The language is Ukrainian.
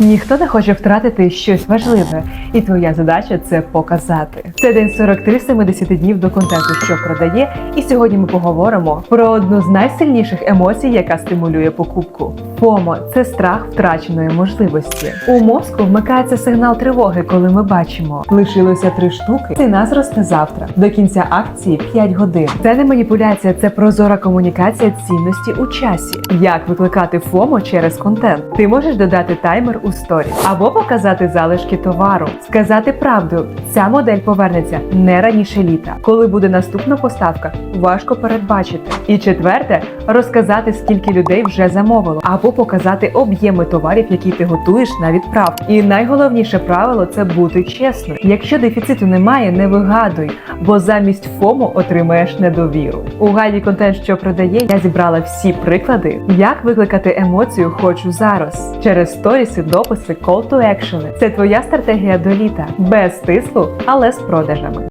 Ніхто не хоче втратити щось важливе, і твоя задача це показати. Це день 43 70 днів до контенту, що продає. І сьогодні ми поговоримо про одну з найсильніших емоцій, яка стимулює покупку. ФОМО – це страх втраченої можливості. У мозку вмикається сигнал тривоги, коли ми бачимо. Лишилося три штуки. Ціна зросте завтра. До кінця акції 5 годин. Це не маніпуляція, це прозора комунікація цінності у часі. Як викликати ФОМО через контент? Ти можеш додати таймер у сторіс або показати залишки товару, сказати правду. Ця модель повернеться не раніше літа. Коли буде наступна поставка, важко передбачити. І четверте розказати, скільки людей вже замовило, або показати об'єми товарів, які ти готуєш на відправку. І найголовніше правило це бути чесною. Якщо дефіциту немає, не вигадуй, бо замість ФОМу отримаєш недовіру. У гайді контент, що продає, я зібрала всі приклади, як викликати емоцію хочу зараз через сторіси, дописи, call to action. Це твоя стратегія до літа без тислу, але з продажами.